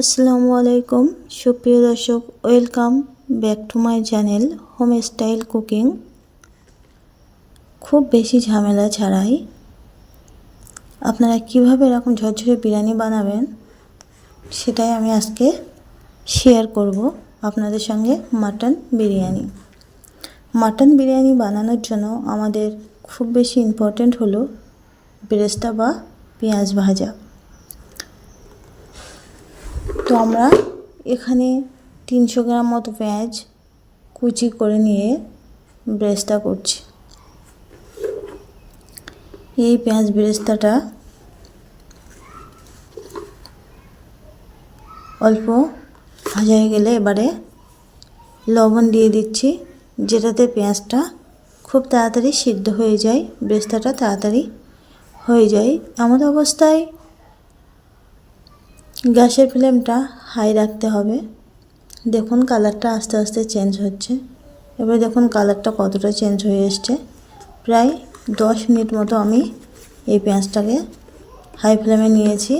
আসসালামু আলাইকুম। সুপ্রিয় দর্শক, welcome back to my channel home style cooking. খুব বেশি ঝামেলা ছাড়াই আপনারা কীভাবে এরকম ঝরঝরে বিরিয়ানি বানাবেন সেটাই আমি আজকে শেয়ার করব আপনাদের সঙ্গে মাটন বিরিয়ানি। মাটন বিরিয়ানি বানানোর জন্য আমাদের খুব বেশি ইম্পর্ট্যান্ট হলো বেরেস্তা বা পেঁয়াজ ভাজা। তো আমরা এখানে তিনশো গ্রাম মতো পেঁয়াজ কুচি করে নিয়ে ব্রেস্তা করছি। এই পেঁয়াজ বেরেস্তাটা অল্প ভাজা হয়ে গেলে এবারে লবণ দিয়ে দিচ্ছি, যেটাতে পেঁয়াজটা খুব তাড়াতাড়ি সিদ্ধ হয়ে যায়, বেরেস্তাটা তাড়াতাড়ি হয়ে যায়। এমন অবস্থায় গ্যাসের ফ্লেমটা হাই রাখতে হবে। দেখুন কালারটা আস্তে আস্তে চেঞ্জ হচ্ছে। এবার দেখুন কালারটা কতটা চেঞ্জ হয়ে এসছে। প্রায় দশ মিনিট মতো আমি এই পেঁয়াজটাকে হাই ফ্লেমে নিয়েছি।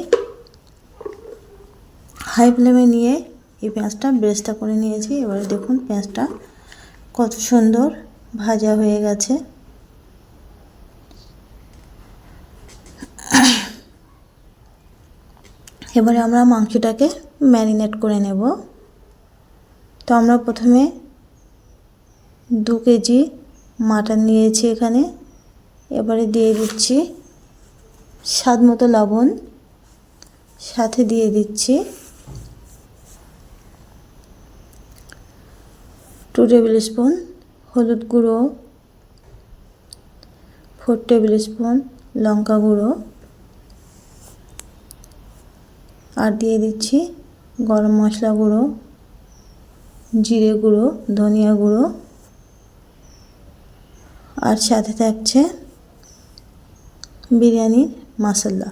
হাই ফ্লেমে নিয়ে এই পেঁয়াজটা ব্রেস্তা করে নিয়েছি। এবারে দেখুন পেঁয়াজটা কত সুন্দর ভাজা হয়ে গেছে। এবারে আমরা মাংসটাকে ম্যারিনেট করে নেব। তো আমরা প্রথমে দু কেজি মাটন নিয়েছি এখানে। এবারে দিয়ে দিচ্ছি স্বাদ মতো লবণ। সাথে দিয়ে দিচ্ছি টু টেবিল স্পুন হলুদ গুঁড়ো ফোর টেবিল স্পুন লঙ্কা গুঁড়ো। আর দিয়ে দিচ্ছি গরম মশলা গুঁড়ো, জিরে গুঁড়ো, ধনিয়া গুঁড়ো, আর সাথে থাকছে বিরিয়ানির মশলা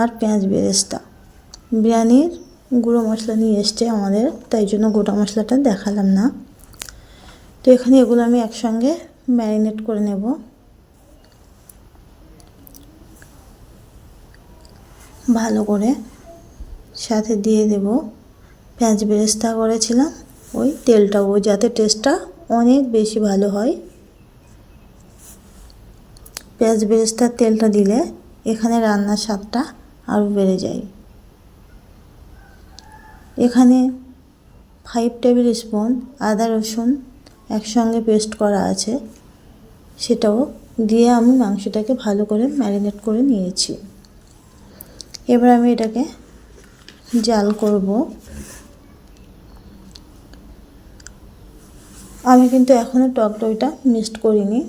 আর পেঁয়াজ বেরেস্তা। বিরিয়ানির গুঁড়ো মশলা নিয়ে এসছে আমাদের, তাই জন্য গোটা মশলাটা দেখালাম না। তো এখানে এগুলো আমি একসঙ্গে ম্যারিনেট করে নেব। ভালো করে সাথে দিয়ে দেব। পেঁয়াজ বেরেস্তা করেছিলাম। ওই তেলটাও যাতে টেস্টটা অনেক বেশি ভালো হয়। পেঁয়াজ বেরেস্তার তেলটা দিলে এখানে রান্নার স্বাদটা আরও বেড়ে যায়। এখানে ফাইভ টেবিল স্পুন আদা রসুন একসঙ্গে পেস্ট করা আছে। সেটাও দিয়ে আমি মাংসটাকে ভালো করে ম্যারিনেট করে নিয়েছি। এবার আমি এটাকে জাল করব। আমি কিন্তু এখনও টক দইটা মিক্সড করিনি।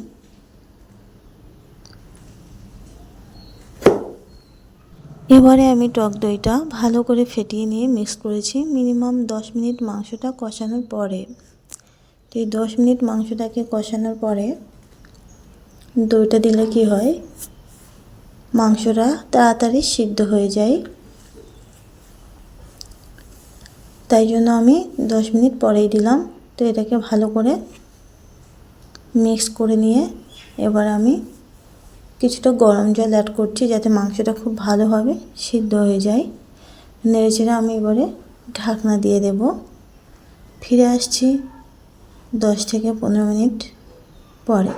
এবারে আমি টক দইটা ভালো করে ফেটিয়ে নিয়ে মিক্স করেছি। মিনিমাম দশ মিনিট মাংসটা কষানোর পরে। তো এই দশ মিনিট মাংসটাকে কষানোর পরে দইটা দিলে কি হয়? মাংসটা তাড়াতাড়ি সিদ্ধ হয়ে যায়। তাই জন্য আমি দশ মিনিট পরেই দিলাম। তো এটাকে ভালো করে মিক্স করে নিয়ে এবার আমি কিছুটা গরম জল অ্যাড করছি যাতে মাংসটা খুব ভালোভাবে সিদ্ধ হয়ে যায়। নেড়েচেড়ে আমি এবারে ঢাকনা দিয়ে দেব। ফিরে আসছি দশ থেকে পনেরো মিনিট পরে।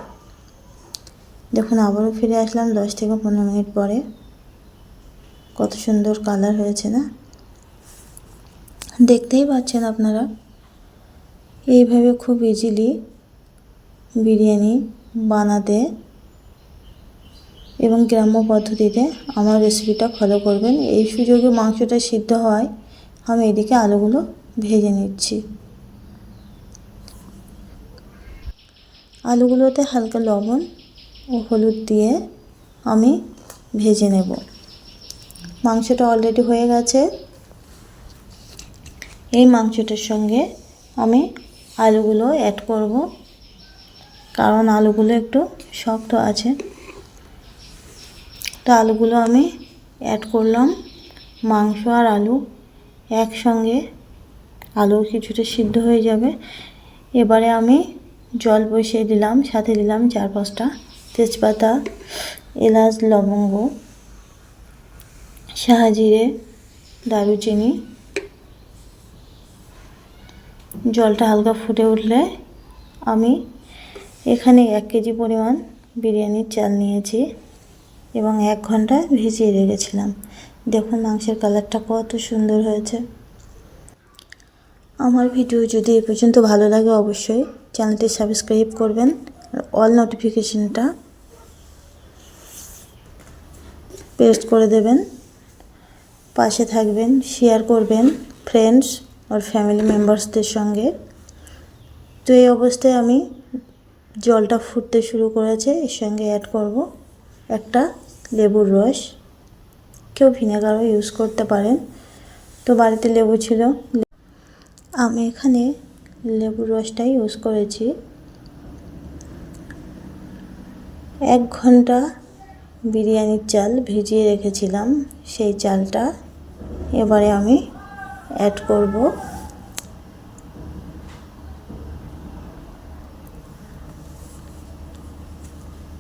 দেখুন, আবারও ফিরে আসলাম দশ থেকে পনেরো মিনিট পরে। কত সুন্দর কালার হয়েছে না? দেখতেই পাচ্ছেন আপনারা। এইভাবে খুব ইজিলি বিরিয়ানি বানাতে এবং গ্রাম্য পদ্ধতিতে আমার রেসিপিটা ফলো করবেন। এই সুযোগে মাংসটা সিদ্ধ হয়, আমি এদিকে আলুগুলো ভেজে নিচ্ছি। আলুগুলোতে হালকা লবণ ও হলুদ দিয়ে আমি ভেজে নেব। মাংসটা অলরেডি হয়ে গেছে। এই মাংসটার সঙ্গে আমি আলুগুলো অ্যাড করব। কারণ আলুগুলো একটু শক্ত আছে। তো আলুগুলো আমি অ্যাড করলাম। মাংস আর আলু একসঙ্গে। আলু কিছুটা সিদ্ধ হয়ে যাবে। এবারে আমি জল বসিয়ে দিলাম, সাথে দিলাম চার পাঁচটা তেজপাতা, এলাচ, লবঙ্গ শাহজিরে দারুচিনি জলটা হালকা ফুটে উঠলে আমি এখানে এক কেজি পরিমাণ বিরিয়ানির চাল নিয়েছি এবং এক ঘণ্টা ভিজিয়ে রেখেছিলাম। দেখুন মাংসের কালারটা কত সুন্দর হয়েছে। আমার ভিডিও যদি এ পর্যন্ত ভালো লাগে অবশ্যই চ্যানেলটি সাবস্ক্রাইব করবেন অল নোটিফিকেশনটা পেস্ট করে দেবেন। পাশে থাকবেন, শেয়ার করবেন ফ্রেন্ডস আর ফ্যামিলি মেম্বার্সদের সঙ্গে। তো এই অবস্থায় আমি জলটা ফুটতে শুরু করেছে, এর সঙ্গে অ্যাড করব একটা লেবুর রস। কেউ ভিনেগারও ইউজ করতে পারেন। তো বাড়িতে লেবু ছিল। আমি এখানে লেবুর রসটাই ইউজ করেছি। এক ঘণ্টা বিরিয়ানির চাল ভিজিয়ে রেখেছিলাম সেই চালটা। এবারে আমি অ্যাড করব।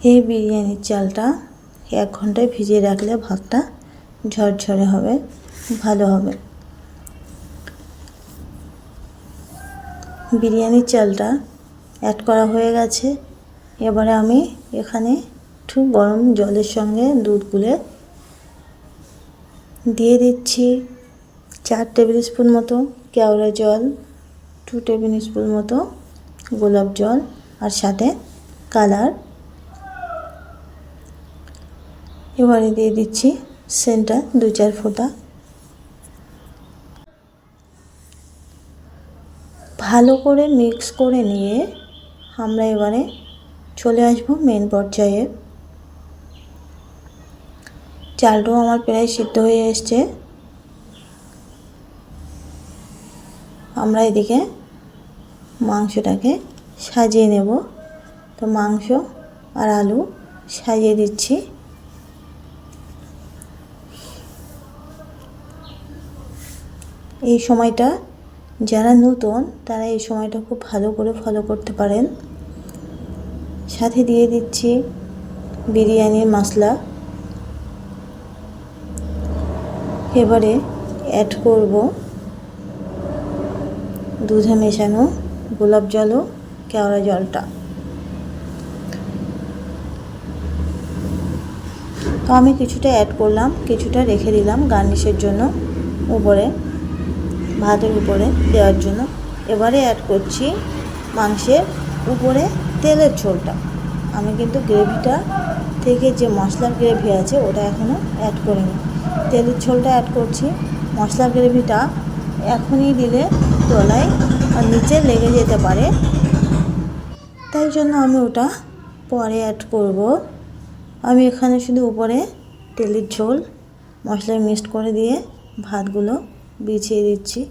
এই বিরিয়ানির চালটা এক ঘন্টায় ভিজিয়ে রাখলে ভাতটা ঝরঝরে হবে, ভালো হবে। বিরিয়ানির চালটা অ্যাড করা হয়ে গেছে। এবারে আমি এখানে একটু গরম জলের সঙ্গে দুধ গুলে দিয়ে দিচ্ছি। চার টেবিল স্পুন মতো কেওড়া জল টু টেবিল স্পুন মতো গোলাপ জল আর সাথে কালার। এবারে দিয়ে দিচ্ছি সেন্টার দু চার ফোঁটা। ভালো করে মিক্স করে নিয়ে আমরা এবারে চলে আসব মেন পর্যায়ে। চালটাও আমার প্রায় সিদ্ধ হয়ে এসছে। আমরা এদিকে মাংসটাকে সাজিয়ে নেব। তো মাংস আর আলু সাজিয়ে দিচ্ছি। এই সময়টা যারা নতুন, তারা এই সময়টা খুব ভালো করে ফলো করতে পারেন। সাথে দিয়ে দিচ্ছি বিরিয়ানির মশলা। এবারে অ্যাড করব। দুধে মেশানো গোলাপ জল ও কেওড়া জলটা। তো আমি কিছুটা অ্যাড করলাম, কিছুটা রেখে দিলাম গার্নিশের জন্য উপরে, ভাতের উপরে দেওয়ার জন্য। এবারে অ্যাড করছি মাংসের উপরে তেলের ঝোলটা। আমি কিন্তু গ্রেভিটা থেকে যে মশলার গ্রেভি আছে ওটা এখনও অ্যাড করিনি। তেলের ঝোলটা অ্যাড করছি। মশলার গ্রেভিটা এখনই দিলে তলায় আর নিচে লেগে যেতে পারে। তাই জন্য আমি ওটা পরে অ্যাড করব। আমি এখানে শুধু উপরে তেলের ঝোল, মশলা মিক্সড করে দিয়ে ভাতগুলো বিছিয়ে দিচ্ছি।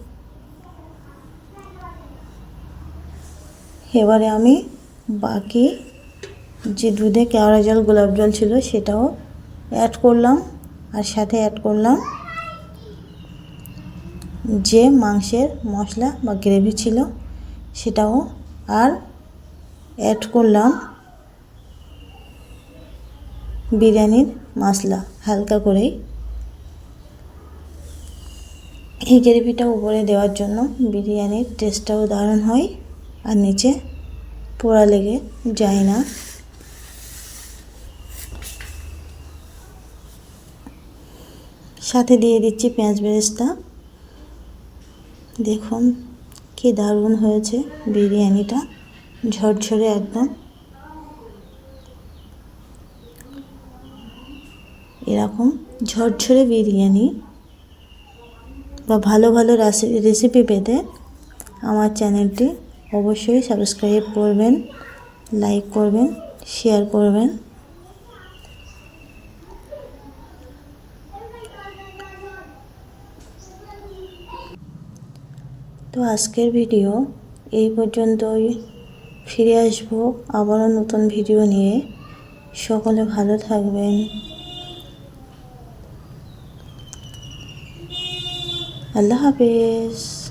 এবারে আমি বাকি যে দুধে কেওড়া জল, গোলাপ জল ছিল সেটাও অ্যাড করলাম আর সাথে অ্যাড করলাম যে মাংসের মশলা বা গ্রেভি ছিল সেটাও আর অ্যাড করলাম বিরিয়ানির মশলা হালকা করেই। এই গ্রেভিটা উপরে দেওয়ার জন্য বিরিয়ানির টেস্টটাও দারুণ হয় আর নিচে পোড়া লেগে যায় না। সাথে দিয়ে দিচ্ছি পেঁয়াজ বেরেস্তা। দেখুন, কি দারুণ হয়েছে বিরিয়ানিটা, ঝরঝরে একদম। এরকম ঝরঝরে বিরিয়ানি বা ভালো ভালো রেসিপি পেতে আমার চ্যানেলটি অবশ্যই সাবস্ক্রাইব করবেন লাইক করবেন শেয়ার করবেন। তো আজকের ভিডিও এই পর্যন্তই। ফিরে আসব আবারও নতুন ভিডিও নিয়ে। সকলে ভালো থাকবেন। আল্লাহ হাফেজ।